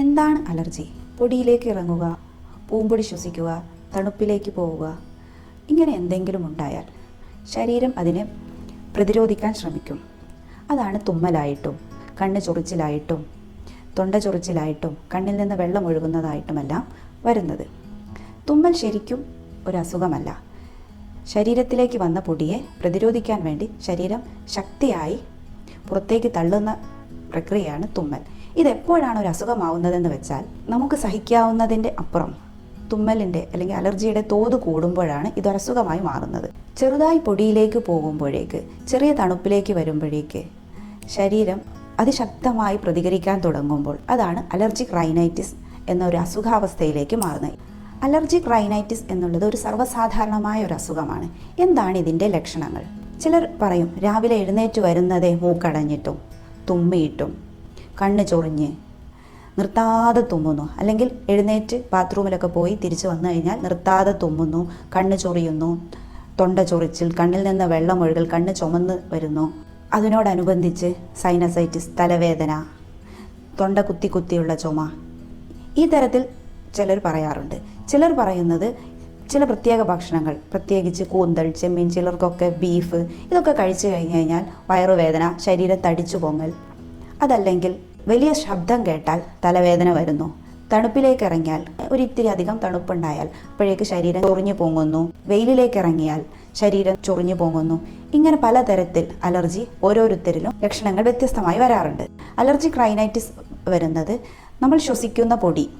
എന്താണ് അലർജി? പൊടിയിലേക്ക് ഇറങ്ങുക പൂമ്പൊടി ശ്വസിക്കുക തണുപ്പിലേക്ക് പോവുക ഇങ്ങനെ എന്തെങ്കിലും ഉണ്ടായാൽ ശരീരം അതിനെ പ്രതിരോധിക്കാൻ ശ്രമിക്കും. അതാണ് തുമ്മലായിട്ടും കണ്ണ് ചൊറിച്ചിലായിട്ടും തൊണ്ട ചൊറിച്ചിലായിട്ടും കണ്ണിൽ നിന്ന് വെള്ളം ഒഴുകുന്നതായിട്ടുമെല്ലാം വരുന്നത്. തുമ്മൽ ശരിക്കും ഒരു അസുഖമല്ല. ശരീരത്തിലേക്ക് വന്ന പൊടിയെ പ്രതിരോധിക്കാൻ വേണ്ടി ശരീരം ശക്തിയായി പുറത്തേക്ക് തള്ളുന്ന പ്രക്രിയയാണ് തുമ്മൽ. ഇതെപ്പോഴാണ് ഒരു അസുഖമാവുന്നതെന്ന് വെച്ചാൽ നമുക്ക് സഹിക്കാവുന്നതിന്റെ അപ്പുറം തുമ്മലിന്റെ അല്ലെങ്കിൽ അലർജിയുടെ തോത് കൂടുമ്പോഴാണ് ഇതൊരസുഖമായി മാറുന്നത്. ചെറുതായി പൊടിയിലേക്ക് പോകുമ്പോഴേക്ക് ചെറിയ തണുപ്പിലേക്ക് വരുമ്പോഴേക്ക് ശരീരം അതിശക്തമായി പ്രതികരിക്കാൻ തുടങ്ങുമ്പോൾ അതാണ് അലർജിക് റൈനൈറ്റിസ് എന്ന ഒരു അസുഖാവസ്ഥയിലേക്ക് മാറുന്നത്. അലർജിക് റൈനൈറ്റിസ് എന്നുള്ളത് ഒരു സർവസാധാരണമായ ഒരു അസുഖമാണ് എന്താണ് ഇതിന്റെ ലക്ഷണങ്ങൾ? ചിലർ പറയും രാവിലെ എഴുന്നേറ്റ് വരുന്നതേ മൂക്കടഞ്ഞിട്ടും തുമ്മിയിട്ടും കണ്ണ് ചൊറിഞ്ഞ് നിർത്താതെ തുമ്മുന്നു. അല്ലെങ്കിൽ എഴുന്നേറ്റ് ബാത്റൂമിലൊക്കെ പോയി തിരിച്ചു വന്നു കഴിഞ്ഞാൽ നിർത്താതെ തുമ്മുന്നു കണ്ണ് ചൊറിയുന്നു തൊണ്ട ചൊറിച്ചിൽ കണ്ണിൽ നിന്ന് വെള്ളം ഒഴുകൽ കണ്ണ് ചുമന്ന് വരുന്നു. അതിനോടനുബന്ധിച്ച് സൈനസൈറ്റിസ് തലവേദന തൊണ്ട കുത്തി കുത്തിയുള്ള ചുമ. ഈ തരത്തിൽ ചിലർ പറയാറുണ്ട്. ചിലർ പറയുന്നത് ചില പ്രത്യേക ഭക്ഷണങ്ങൾ പ്രത്യേകിച്ച് കൂന്തൽ ചെമ്മീൻ ചിലർക്കൊക്കെ ബീഫ് ഇതൊക്കെ കഴിച്ചു കഴിഞ്ഞു കഴിഞ്ഞാൽ വയറുവേദന ശരീരം തടിച്ചു പൊങ്ങൽ അതല്ലെങ്കിൽ വലിയ ശബ്ദം കേട്ടാൽ തലവേദന വരുന്നു. തണുപ്പിലേക്ക് ഇറങ്ങിയാൽ ഒരിത്തിരി അധികം തണുപ്പുണ്ടായാൽ അപ്പോഴേക്ക് ശരീരം ചൊറിഞ്ഞു പൊങ്ങുന്നു. വെയിലിലേക്ക് ഇറങ്ങിയാൽ ശരീരം ചൊറിഞ്ഞു പൊങ്ങുന്നു. ഇങ്ങനെ പലതരത്തിൽ അലർജി ഓരോരുത്തരിലും ലക്ഷണങ്ങൾ വ്യത്യസ്തമായി വരാറുണ്ട്. അലർജി ക്രൈനൈറ്റിസ് വരുന്നത് നമ്മൾ ശ്വസിക്കുന്ന പൊടി.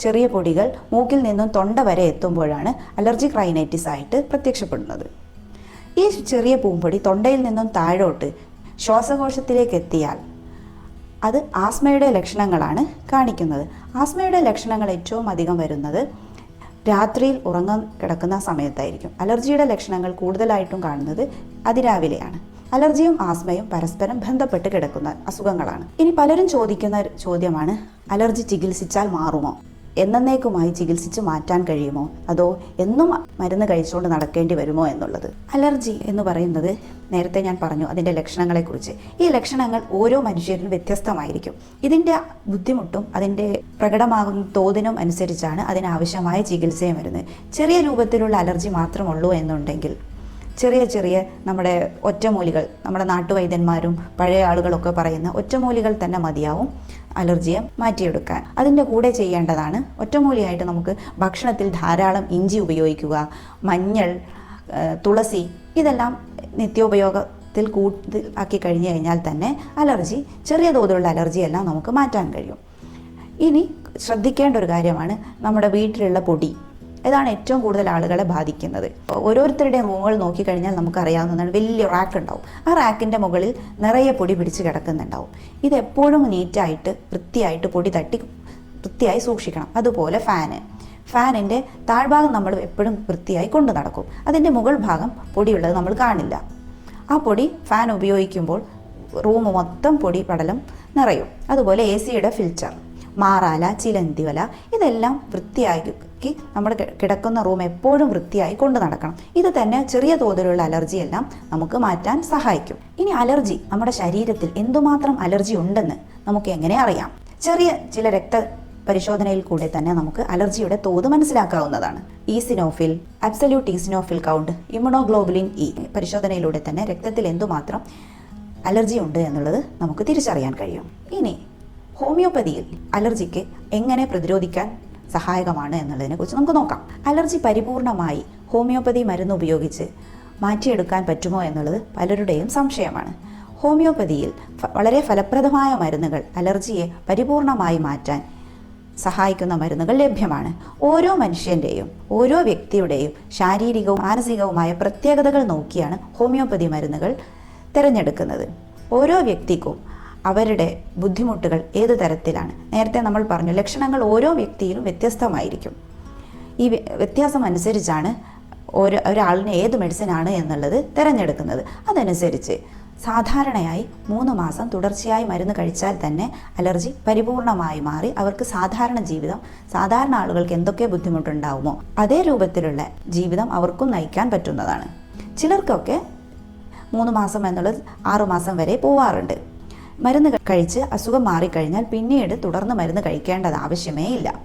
ചെറിയ പൊടികൾ മൂക്കിൽ നിന്നും തൊണ്ട വരെ എത്തുമ്പോഴാണ് അലർജി ക്രൈനൈറ്റിസ് ആയിട്ട് പ്രത്യക്ഷപ്പെടുന്നത്. ഈ ചെറിയ പൂമ്പൊടി തൊണ്ടയിൽ നിന്നും താഴോട്ട് ശ്വാസകോശത്തിലേക്ക് എത്തിയാൽ അത് ആസ്മയുടെ ലക്ഷണങ്ങളാണ് കാണിക്കുന്നത്. ആസ്മയുടെ ലക്ഷണങ്ങൾ ഏറ്റവും അധികം വരുന്നത് രാത്രിയിൽ ഉറങ്ങാൻ കിടക്കുന്ന സമയത്തായിരിക്കും. അലർജിയുടെ ലക്ഷണങ്ങൾ കൂടുതലായിട്ടും കാണുന്നത് അതിരാവിലെയാണ്. അലർജിയും ആസ്മയും പരസ്പരം ബന്ധപ്പെട്ട് കിടക്കുന്ന അസുഖങ്ങളാണ്. ഇനി പലരും ചോദിക്കുന്ന ചോദ്യമാണ് അലർജി ചികിത്സിച്ചാൽ മാറുമോ? എന്നേക്കുമായി ചികിത്സിച്ച് മാറ്റാൻ കഴിയുമോ? അതോ എന്നും മരുന്ന് കഴിച്ചുകൊണ്ട് നടക്കേണ്ടി വരുമോ എന്നുള്ളത്? അലർജി എന്ന് പറയുന്നത് നേരത്തെ ഞാൻ പറഞ്ഞു അതിന്റെ ലക്ഷണങ്ങളെക്കുറിച്ച്. ഈ ലക്ഷണങ്ങൾ ഓരോ മനുഷ്യരിലും വ്യത്യസ്തമായിരിക്കും. ഇതിന്റെ ബുദ്ധിമുട്ടും അതിന്റെ പ്രകടമാകുന്ന തോതിനും അനുസരിച്ചാണ് അതിനാവശ്യമായ ചികിത്സയും വരുന്നത്. ചെറിയ രൂപത്തിലുള്ള അലർജി മാത്രമുള്ളൂ എന്നുണ്ടെങ്കിൽ ചെറിയ ചെറിയ നമ്മുടെ ഒറ്റമൂലികൾ നമ്മുടെ നാട്ടുവൈദ്യന്മാരും പഴയ ആളുകളൊക്കെ പറയുന്ന ഒറ്റമൂലികൾ തന്നെ മതിയാവും. അലർജിയെ മാറ്റിയെടുക്കാൻ. അതിന്റെ കൂടെ ചെയ്യേണ്ടതാണ് ഒറ്റമൂലിയായിട്ട് നമുക്ക് ഭക്ഷണത്തിൽ ധാരാളം ഇഞ്ചി ഉപയോഗിക്കുക മഞ്ഞൾ തുളസി ഇതെല്ലാം നിത്യോപയോഗത്തിൽ കൂടുതൽ ആക്കി കഴിഞ്ഞു കഴിഞ്ഞാൽ തന്നെ അലർജി ചെറിയ തോതിലുള്ള അലർജിയെല്ലാം നമുക്ക് മാറ്റാൻ കഴിയും. ഇനി ശ്രദ്ധിക്കേണ്ട ഒരു കാര്യമാണ് നമ്മുടെ വീട്ടിലുള്ള പൊടി. ഇതാണ് ഏറ്റവും കൂടുതൽ ആളുകളെ ബാധിക്കുന്നത്. ഓരോരുത്തരുടെയും മുകൾ നോക്കിക്കഴിഞ്ഞാൽ നമുക്കറിയാവുന്നതാണ് വലിയ റാക്ക് ഉണ്ടാവും. ആ റാക്കിന്റെ മുകളിൽ നിറയെ പൊടി പിടിച്ച് കിടക്കുന്നുണ്ടാവും. ഇത് എപ്പോഴും നീറ്റായിട്ട് വൃത്തിയായിട്ട് പൊടി തട്ടി വൃത്തിയായി സൂക്ഷിക്കണം. അതുപോലെ ഫാന് ഫാനിന്റെ താഴ്ഭാഗം നമ്മൾ എപ്പോഴും വൃത്തിയായി കൊണ്ടു നടക്കും. അതിന്റെ മുകൾ ഭാഗം പൊടിയുള്ളത് നമ്മൾ കാണില്ല. ആ പൊടി ഫാൻ ഉപയോഗിക്കുമ്പോൾ റൂം മൊത്തം പൊടി പടലം നിറയും. അതുപോലെ എ സിയുടെ ഫിൽറ്റർ മാറാല ചിലന്തിവല ഇതെല്ലാം വൃത്തിയാക്കി നമ്മൾ കിടക്കുന്ന റൂം എപ്പോഴും വൃത്തിയായി കൊണ്ടു നടക്കണം. ഇത് തന്നെ ചെറിയ തോതിലുള്ള അലർജിയെല്ലാം നമുക്ക് മാറ്റാൻ സഹായിക്കും. ഇനി അലർജി നമ്മുടെ ശരീരത്തിൽ എന്തുമാത്രം അലർജി ഉണ്ടെന്ന് നമുക്ക് എങ്ങനെ അറിയാം? ചെറിയ ചില രക്ത പരിശോധനയിൽ കൂടെ തന്നെ നമുക്ക് അലർജിയുടെ തോത് മനസ്സിലാക്കാവുന്നതാണ്. Eosinophil absolute eosinophil count immunoglobulin E പരിശോധനയിലൂടെ തന്നെ രക്തത്തിൽ എന്തുമാത്രം അലർജി ഉണ്ട് എന്നുള്ളത് നമുക്ക് തിരിച്ചറിയാൻ കഴിയും. ഇനി ഹോമിയോപ്പതിയിൽ അലർജിക്ക് എങ്ങനെ പ്രതിരോധിക്കാൻ സഹായകമാണ് എന്നുള്ളതിനെ കുറിച്ച് നമുക്ക് നോക്കാം. അലർജി പരിപൂർണമായി ഹോമിയോപ്പതി മരുന്ന് ഉപയോഗിച്ച് മാറ്റിയെടുക്കാൻ പറ്റുമോ എന്നുള്ളത് പലരുടെയും സംശയമാണ്. ഹോമിയോപ്പതിയിൽ വളരെ ഫലപ്രദമായ മരുന്നുകൾ അലർജിയെ പരിപൂർണമായി മാറ്റാൻ സഹായിക്കുന്ന മരുന്നുകൾ ലഭ്യമാണ്. ഓരോ മനുഷ്യന്റെയും ഓരോ വ്യക്തിയുടെയും ശാരീരികവും മാനസികവുമായ പ്രത്യേകതകൾ നോക്കിയാണ് ഹോമിയോപ്പതി മരുന്നുകൾ തിരഞ്ഞെടുക്കുന്നത്. ഓരോ വ്യക്തിക്കും അവരുടെ ബുദ്ധിമുട്ടുകൾ ഏത് തരത്തിലാണ്? നേരത്തെ നമ്മൾ പറഞ്ഞു ലക്ഷണങ്ങൾ ഓരോ വ്യക്തിയിലും വ്യത്യസ്തമായിരിക്കും. ഈ വ്യ- വ്യത്യാസം അനുസരിച്ചാണ് ഓരോ ഒരാളിന് ഏത് മെഡിസിനാണ് എന്നുള്ളത് തിരഞ്ഞെടുക്കുന്നത്. അതനുസരിച്ച് സാധാരണയായി മൂന്ന് മാസം തുടർച്ചയായി മരുന്ന് കഴിച്ചാൽ തന്നെ അലർജി പരിപൂർണമായി മാറി അവർക്ക് സാധാരണ ജീവിതം സാധാരണ ആളുകൾക്ക് എന്തൊക്കെ ബുദ്ധിമുട്ടുണ്ടാവുമോ അതേ രൂപത്തിലുള്ള ജീവിതം അവർക്കും നയിക്കാൻ പറ്റുന്നതാണ്. ചിലർക്കൊക്കെ മൂന്ന് മാസം എന്നുള്ളത് ആറുമാസം വരെ പോവാറുണ്ട്. മരുന്ന് കഴിച്ച് അസുഖം മാറിക്കഴിഞ്ഞാൽ പിന്നീട് തുടർന്ന് മരുന്ന് കഴിക്കേണ്ടത് ആവശ്യമേ ഇല്ല.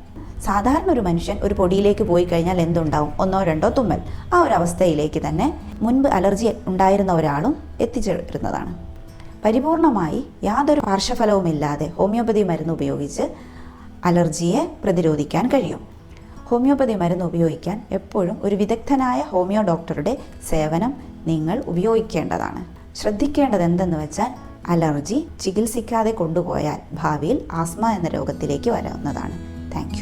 സാധാരണ ഒരു മനുഷ്യൻ ഒരു പൊടിയിലേക്ക് പോയി കഴിഞ്ഞാൽ എന്തുണ്ടാവും? ഒന്നോ രണ്ടോ തുമ്മൽ. ആ ഒരു അവസ്ഥയിലേക്ക് തന്നെ മുൻപ് അലർജി ഉണ്ടായിരുന്ന ഒരാളും എത്തിച്ചേരുന്നതാണ്. പരിപൂർണമായി യാതൊരു പാർശ്വഫലവുമില്ലാതെ ഹോമിയോപ്പതി മരുന്ന് ഉപയോഗിച്ച് അലർജിയെ പ്രതിരോധിക്കാൻ കഴിയും. ഹോമിയോപ്പതി മരുന്ന് ഉപയോഗിക്കാൻ എപ്പോഴും ഒരു വിദഗ്ധനായ ഹോമിയോ ഡോക്ടറുടെ സേവനം നിങ്ങൾ ഉപയോഗിക്കേണ്ടതാണ്. ശ്രദ്ധിക്കേണ്ടത് എന്തെന്ന് വെച്ചാൽ അലർജി ചികിത്സിക്കാതെ കൊണ്ടുപോയാൽ ഭാവിയിൽ ആസ്മ എന്ന രോഗത്തിലേക്ക് വരാവുന്നതാണ്. താങ്ക്